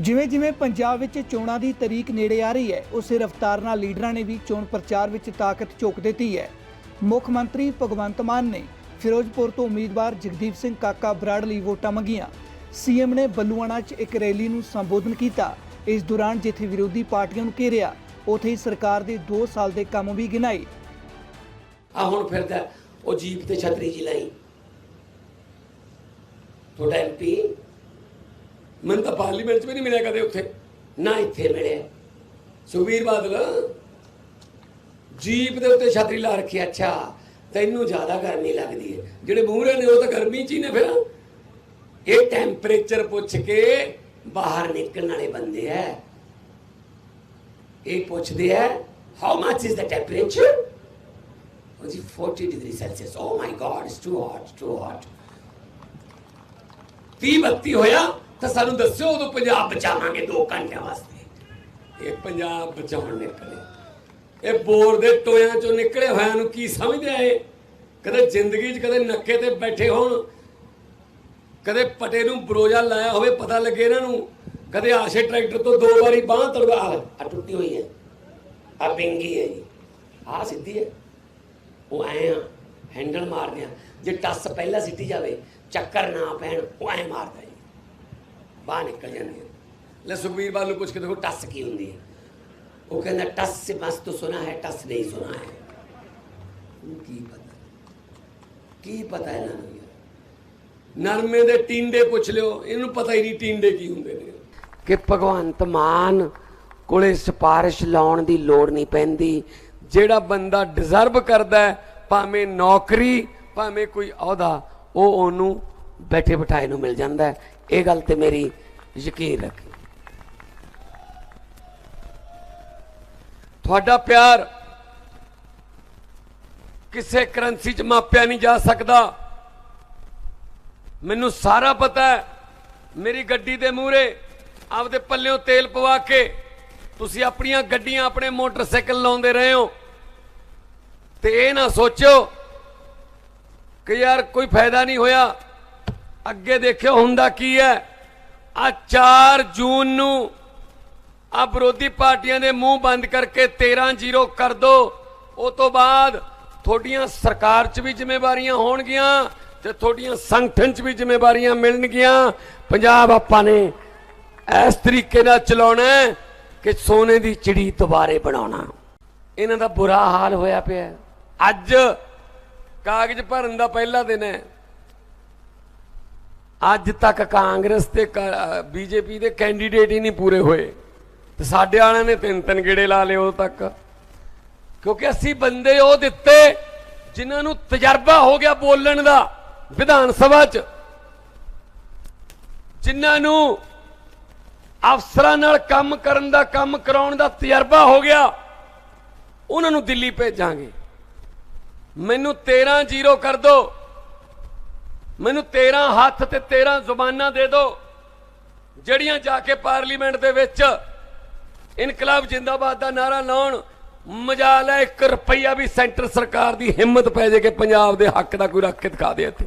ਜਿਵੇਂ ਜਿਵੇਂ ਪੰਜਾਬ ਵਿੱਚ ਚੋਣਾਂ ਦੀ ਤਰੀਕ ਨੇੜੇ ਆ ਰਹੀ ਹੈ, ਉਸੇ ਰਫ਼ਤਾਰ ਨਾਲ ਲੀਡਰਾਂ ਨੇ ਵੀ ਚੋਣ ਪ੍ਰਚਾਰ ਵਿੱਚ ਤਾਕਤ ਝੋਕ ਦਿੱਤੀ ਹੈ। ਮੁੱਖ ਮੰਤਰੀ ਭਗਵੰਤ ਮਾਨ ਨੇ ਫਿਰੋਜ਼ਪੁਰ ਤੋਂ ਉਮੀਦਵਾਰ ਜਗਦੀਪ ਸਿੰਘ ਕਾਕਾ ਬਰਾੜ ਲਈ ਵੋਟਾਂ ਮੰਗੀਆਂ। ਸੀਐਮ ਨੇ ਬੱਲੂਆਣਾ 'ਚ ਇੱਕ ਰੈਲੀ ਨੂੰ ਸੰਬੋਧਨ ਕੀਤਾ। ਇਸ ਦੌਰਾਨ ਜਿੱਥੇ ਵਿਰੋਧੀ ਪਾਰਟੀਆਂ ਨੂੰ ਘੇਰਿਆ, ਉਥੇ ਹੀ ਸਰਕਾਰ ਦੇ 2 ਸਾਲ ਦੇ ਕੰਮ ਵੀ ਗਿਣਾਏ। ਆ ਹੁਣ ਫਿਰਦਾ, ਉਹ ਜੀਪ ਤੇ ਛਤਰੀ ਜੀ ਲਈ। ਤੁਹਾਡਾ ਐਮਪੀ ਮੈਨੂੰ ਤਾਂ ਪਾਰਲੀਮੈਂਟ 'ਚ ਵੀ ਨਹੀਂ ਮਿਲਿਆ ਕਦੇ ਉੱਥੇ। ਨਾ ਇੱਥੇ ਮਿਲਿਆ। ਸੁਖਬੀਰ ਬਾਦਲ, ਜੀਪ ਦੇ ਉੱਤੇ ਛਤਰੀ ਲਾ ਰੱਖੀ, ਅੱਛਾ, ਤੈਨੂੰ ਜ਼ਿਆਦਾ ਗਰਮੀ ਲੱਗਦੀ ਹੈ ਜਿਹੜੇ ਮੂਹਰੇ ਨੇ, ਉਹ ਤਾਂ ਗਰਮੀ 'ਚ ਹੀ ਨੇ ਫਿਰ। ਇਹ ਟੈਂਪਰੇਚਰ ਪੁੱਛ ਕੇ ਬਾਹਰ ਨਿਕਲਣ ਵਾਲੇ ਬੰਦੇ ਐ। ਇਹ ਪੁੱਛਦੇ ਐ how much is the temperature ਉਹ ਜੀ 40 degree Celsius oh my God it's too hot too hot 30 32 ਹੋਇਆ। ਤਾਂ ਸਾਨੂੰ ਦੱਸਿਓ ਉਦੋਂ ਪੰਜਾਬ ਬਚਾਵਾਂਗੇ 2 ਘੰਟਿਆਂ ਵਾਸਤੇ। ਇਹ ਪੰਜਾਬ ਬਚਾਉਣ ਨਿਕਲੇ। ਇਹ ਬੋਰ ਦੇ ਟੋਇਆਂ ਚੋਂ ਨਿਕਲੇ ਹੋਇਆਂ ਨੂੰ ਕੀ ਸਮਝਦੇ ਆ ਇਹ? ਕਦੇ ਜ਼ਿੰਦਗੀ 'ਚ ਕਦੇ ਨੱਕੇ ਤੇ ਬੈਠੇ ਹੋਣ, ਕਦੇ ਪਟੇ ਨੂੰ ਬਰੋਜਾ ਲਾਇਆ ਹੋਵੇ ਪਤਾ ਲੱਗੇ ਇਹਨਾਂ ਨੂੰ, ਕਦੇ ਆਸ਼ੇ ਟਰੈਕਟਰ ਤੋਂ ਦੋ ਵਾਰੀ ਬਾਹ ਤੜਵਾ ਆ ਟੁੱਟੀ ਹੋਈ ਹੈ। ਆ ਪਿੰਗੀ ਹੈ ਜੀ। ਆ ਸਿੱਧੀ ਹੈ। ਉਹ ਐ ਆ, ਹੈਂਡਲ ਮਾਰਦੇ ਆ। ਜੇ ਟੱਸ ਪਹਿਲਾਂ ਸਿੱਟੀ ਜਾਵੇ, ਚੱਕਰ ਨਾ ਪੈਣ, ਉਹ ਐ ਮਾਰਦਾ ਜੀ। ਬਾਹਰ ਨਿਕਲ ਜਾਂਦੀ ਹੈ। ਲੈ ਸੁਖਬੀਰ ਬਾਲ ਨੂੰ ਪੁੱਛ ਕੇ ਦੇਖੋ ਟੱਸ ਕੀ ਹੁੰਦੀ ਹੈ। ਉਹ ਕਹਿੰਦਾ ਟੱਸ ਸੇ ਬਸ ਤੋਂ ਸੁਨਾ ਹੈ, ਟੱਸ ਨਹੀਂ ਸੁਨਾ ਹੈ। ਕੀ ਪਤਾ? ਕੀ ਪਤਾ ਇਹਨਾਂ ਨੂੰ ਨਰਮੇ ਦੇ ਟਿੰਡੇ ਪੁੱਛ ਲਿਓ, ਇਹਨੂੰ ਪਤਾ ਹੀ ਨਹੀਂ ਟਿੰਡੇ ਕੀ ਹੁੰਦੇ ਨੇ। ਕਿ ਭਗਵੰਤ ਮਾਨ ਕੋਲੇ ਸਿਫਾਰਿਸ਼ ਲਾਉਣ ਦੀ ਲੋੜ ਨਹੀਂ ਪੈਂਦੀ। ਜਿਹੜਾ ਬੰਦਾ ਡਿਜ਼ਰਵ ਕਰਦਾ ਹੈ, ਭਾਵੇਂ ਨੌਕਰੀ, ਭਾਵੇਂ ਕੋਈ ਅਹੁਦਾ, ਉਹ ਉਹਨੂੰ ਬੈਠੇ ਬਿਠਾਏ ਨੂੰ ਮਿਲ ਜਾਂਦਾ ਹੈ। ਇਹ ਗੱਲ ਤੇ ਮੇਰੀ ਯਕੀਨ ਰੱਖੀ ਤੁਹਾਡਾ ਪਿਆਰ ਕਿਸੇ ਕਰੰਸੀ 'ਚ ਮਾਪਿਆ ਨਹੀਂ ਜਾ ਸਕਦਾ। ਮੈਨੂੰ ਸਾਰਾ ਪਤਾ ਹੈ, ਮੇਰੀ ਗੱਡੀ ਦੇ ਮੂਹਰੇ ਆਪਦੇ ਪੱਲਿਓਂ ਤੇਲ ਪਵਾ ਕੇ ਤੁਸੀਂ ਆਪਣੀਆਂ ਗੱਡੀਆਂ ਆਪਣੇ ਮੋਟਰਸਾਈਕਲ ਲਾਉਂਦੇ ਰਹੇ ਹੋ। ਤੇ ਇਹ ਨਾ ਸੋਚੋ ਕਿ ਯਾਰ ਕੋਈ ਫਾਇਦਾ ਨਹੀਂ ਹੋਇਆ। ਅੱਗੇ ਦੇਖਿਓ ਹੁੰਦਾ ਕੀ ਹੈ? ਆ 4 ਜੂਨ ਨੂੰ ਆ ਵਿਰੋਧੀ ਪਾਰਟੀਆਂ ਦੇ ਮੂੰਹ ਬੰਦ ਕਰਕੇ 13-0 ਕਰ ਦੋ। ਉਹ ਤੋਂ ਬਾਅਦ ਤੁਹਾਡੀਆਂ ਸਰਕਾਰ 'ਚ ਵੀ ਜ਼ਿੰਮੇਵਾਰੀਆਂ ਹੋਣਗੀਆਂ ਤੇ ਤੁਹਾਡੀਆਂ ਸੰਗਠਨ 'ਚ ਵੀ ਜ਼ਿੰਮੇਵਾਰੀਆਂ ਮਿਲਣਗੀਆਂ। ਪੰਜਾਬ ਆਪਾਂ ਨੇ ਇਸ ਤਰੀਕੇ ਨਾਲ ਚਲਾਉਣਾ ਕਿ ਸੋਨੇ ਦੀ ਚਿੜੀ ਦੁਬਾਰੇ ਬਣਾਉਣਾ। ਇਹਨਾਂ ਦਾ ਬੁਰਾ ਹਾਲ ਹੋਇਆ ਪਿਆ ਅੱਜ ਕਾਗਜ਼ ਭਰਨ ਦਾ ਪਹਿਲਾ ਦਿਨ ਹੈ। ਅੱਜ ਤੱਕ ਕਾਂਗਰਸ ਤੇ ਬੀਜੇਪੀ ਦੇ ਕੈਂਡੀਡੇਟ ਹੀ ਨਹੀਂ ਪੂਰੇ ਹੋਏ। ਤੇ ਸਾਡੇ ਵਾਲਿਆਂ ਨੇ ਤਿੰਨ ਤਿੰਨ ਗੇੜੇ ਲਾ ਲਏ ਉਦੋਂ ਤੱਕ। ਕਿਉਂਕਿ ਅਸੀਂ ਬੰਦੇ ਉਹ ਦਿੱਤੇ ਜਿਨ੍ਹਾਂ ਨੂੰ ਤਜਰਬਾ ਹੋ ਗਿਆ ਬੋਲਣ ਦਾ ਵਿਧਾਨ ਸਭਾ 'ਚ। ਜਿਨ੍ਹਾਂ ਨੂੰ ਅਫਸਰਾਂ ਨਾਲ ਕੰਮ ਕਰਨ ਦਾ, ਕੰਮ ਕਰਾਉਣ ਦਾ ਤਜਰਬਾ ਹੋ ਗਿਆ, ਉਹਨਾਂ ਨੂੰ ਦਿੱਲੀ ਭੇਜਾਂਗੇ। ਮੈਨੂੰ 13 ਜ਼ੀਰੋ ਕਰ ਦਿਓ ਮੈਨੂੰ 13 ਹੱਥ ਤੇ 13 ਜ਼ੁਬਾਨਾਂ ਦੇ ਦਿਓ, ਜਿਹੜੀਆਂ ਜਾ ਕੇ ਪਾਰਲੀਮੈਂਟ ਦੇ ਵਿੱਚ ਇਨਕਲਾਬ ਜਿੰਦਾਬਾਦ ਦਾ ਨਾਰਾ ਲਾਉਣ, ਮਜਾਲ ਹੈ 1 ਰੁਪਈਆ ਵੀ ਸੈਂਟਰ ਸਰਕਾਰ ਦੀ ਹਿੰਮਤ ਪੈ ਜੇ ਕਿ ਪੰਜਾਬ ਦੇ ਹੱਕ ਦਾ ਕੋਈ ਰੱਖ ਕੇ ਦਿਖਾ ਦੇ ਇੱਥੇ।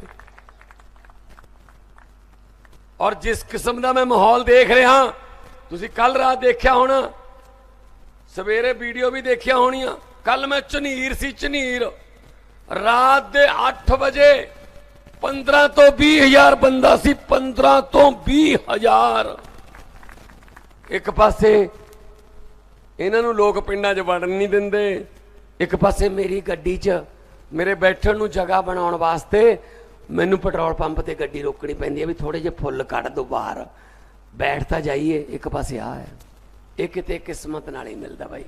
ਔਰ ਜਿਸ ਕਿਸਮ ਦਾ ਮੈਂ ਮਾਹੌਲ ਦੇਖ ਰਿਹਾ, ਤੁਸੀਂ ਕੱਲ ਰਾਤ ਦੇਖਿਆ ਹੋਣਾ, ਸਵੇਰੇ ਵੀਡੀਓ ਵੀ ਦੇਖਿਆ ਹੋਣੀਆਂ ਕੱਲ ਮੈਂ ਝਨੀਰ ਸੀ, ਝਨੀਰ। ਰਾਤ ਦੇ 8 ਵਜੇ 15 ਤੋਂ 20 ਹਜ਼ਾਰ ਬੰਦਾ ਸੀ 15 ਤੋਂ 20 ਹਜ਼ਾਰ। ਇੱਕ ਪਾਸੇ ਇਹਨਾਂ ਨੂੰ ਲੋਕ ਪਿੰਡਾਂ 'ਚ ਵੜਨ ਨਹੀਂ ਦਿੰਦੇ, ਇੱਕ ਪਾਸੇ ਮੇਰੀ ਗੱਡੀ 'ਚ ਮੇਰੇ ਬੈਠਣ ਨੂੰ ਜਗ੍ਹਾ ਬਣਾਉਣ ਵਾਸਤੇ ਮੈਨੂੰ ਪੈਟਰੋਲ ਪੰਪ ਤੇ ਗੱਡੀ ਰੋਕਣੀ ਪੈਂਦੀ ਹੈ ਵੀ ਥੋੜੇ ਜਿਹੇ ਫੁੱਲ ਕੱਢ ਦੋ ਬਾਹਰ। ਬੈਠ ਤਾਂ ਜਾਈਏ, ਇੱਕ ਪਾਸੇ ਆ ਹੈ। ਇਹ ਕਿਤੇ ਕਿਸਮਤ ਨਾਲ ਹੀ ਮਿਲਦਾ ਬਾਈ।